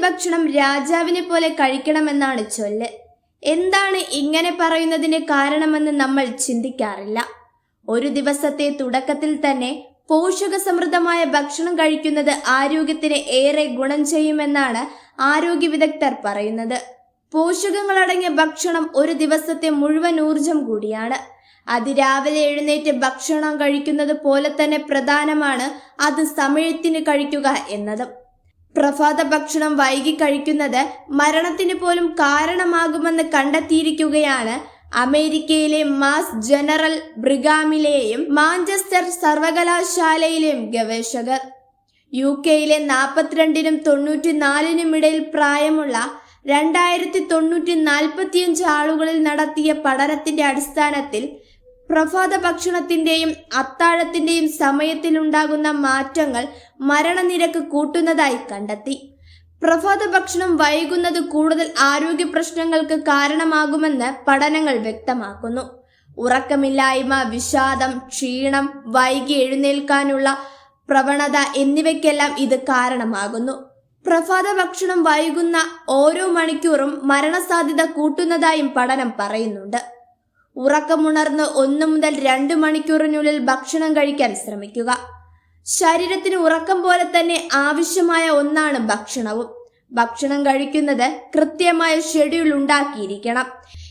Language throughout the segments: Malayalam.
ഭക്ഷണം രാജാവിനെ പോലെ കഴിക്കണമെന്നാണ് ചൊല്ല്. എന്താണ് ഇങ്ങനെ പറയുന്നതിന് കാരണമെന്ന് നമ്മൾ ചിന്തിക്കാറില്ല. ഒരു ദിവസത്തെ തുടക്കത്തിൽ തന്നെ പോഷക സമൃദ്ധമായ ഭക്ഷണം കഴിക്കുന്നത് ആരോഗ്യത്തിന് ഏറെ ഗുണം ചെയ്യുമെന്നാണ് ആരോഗ്യ വിദഗ്ധർ പറയുന്നത്. പോഷകങ്ങളടങ്ങിയ ഭക്ഷണം ഒരു ദിവസത്തെ മുഴുവൻ ഊർജം കൂടിയാണ്. അതിരാവിലെ എഴുന്നേറ്റ് ഭക്ഷണം കഴിക്കുന്നത് പോലെ തന്നെ പ്രധാനമാണ് അത് സമയത്തിന് കഴിക്കുക എന്നതും. പ്രഭാത ഭക്ഷണം വൈകി കഴിക്കുന്നത് മരണത്തിന് പോലും കാരണമാകുമെന്ന് കണ്ടെത്തിയിരിക്കുകയാണ് അമേരിക്കയിലെ മാസ് ജനറൽ ബ്രിഗാമിലെയും മാഞ്ചസ്റ്റർ സർവകലാശാലയിലെയും ഗവേഷകർ. യു കെയിലെ നാൽപ്പത്തിരണ്ടിനും തൊണ്ണൂറ്റിനാലിനും ഇടയിൽ പ്രായമുള്ള രണ്ടായിരത്തി തൊണ്ണൂറ്റി നാൽപ്പത്തിയഞ്ച് ആളുകളിൽ നടത്തിയ പഠനത്തിന്റെ അടിസ്ഥാനത്തിൽ പ്രഭാത ഭക്ഷണത്തിന്റെയും അത്താഴത്തിന്റെയും സമയത്തിലുണ്ടാകുന്ന മാറ്റങ്ങൾ മരണനിരക്ക് കൂട്ടുന്നതായി കണ്ടെത്തി. പ്രഭാത ഭക്ഷണം വൈകുന്നത് കൂടുതൽ ആരോഗ്യ പ്രശ്നങ്ങൾക്ക് കാരണമാകുമെന്ന് പഠനങ്ങൾ വ്യക്തമാക്കുന്നു. ഉറക്കമില്ലായ്മ വിഷാദം ക്ഷീണം വൈകി എഴുന്നേൽക്കാനുള്ള പ്രവണത എന്നിവയ്ക്കെല്ലാം ഇത് കാരണമാകുന്നു. പ്രഭാത ഭക്ഷണം വൈകുന്ന ഓരോ മണിക്കൂറും മരണസാധ്യത കൂട്ടുന്നതായും പഠനം പറയുന്നുണ്ട്. ഉറക്കമുണർന്ന് ഒന്ന് മുതൽ രണ്ട് മണിക്കൂറിനുള്ളിൽ ഭക്ഷണം കഴിക്കാൻ ശ്രമിക്കുക. ശരീരത്തിന് ഉറക്കം പോലെ തന്നെ ആവശ്യമായ ഒന്നാണ് ഭക്ഷണവും. ഭക്ഷണം കഴിക്കുന്നത് കൃത്യമായ ഷെഡ്യൂൾ ഉണ്ടാക്കിയിരിക്കണം.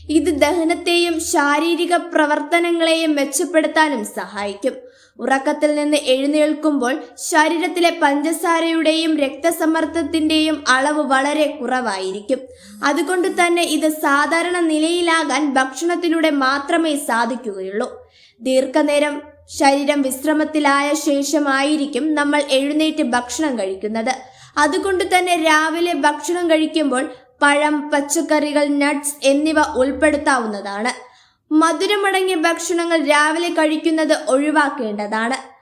ഇത് ദഹനത്തെയും ശാരീരിക പ്രവർത്തനങ്ങളെയും മെച്ചപ്പെടുത്താനും സഹായിക്കും. ഉറക്കത്തിൽ നിന്ന് എഴുന്നേൽക്കുമ്പോൾ ശരീരത്തിലെ പഞ്ചസാരയുടെയും രക്തസമ്മർദ്ദത്തിന്റെയും അളവ് വളരെ കുറവായിരിക്കും. അതുകൊണ്ട് തന്നെ ഇത് സാധാരണ നിലയിലാകാൻ ഭക്ഷണത്തിലൂടെ മാത്രമേ സാധിക്കുകയുള്ളൂ. ദീർഘനേരം ശരീരം വിശ്രമത്തിലായ ശേഷമായിരിക്കും നമ്മൾ എഴുന്നേറ്റ് ഭക്ഷണം കഴിക്കുന്നത്. അതുകൊണ്ട് തന്നെ രാവിലെ ഭക്ഷണം കഴിക്കുമ്പോൾ പഴം പച്ചക്കറികൾ നട്ട്സ് എന്നിവ ഉൾപ്പെടുത്താവുന്നതാണ്. മധുരമടങ്ങിയ ഭക്ഷണങ്ങൾ രാവിലെ കഴിക്കുന്നത് ഒഴിവാക്കേണ്ടതാണ്.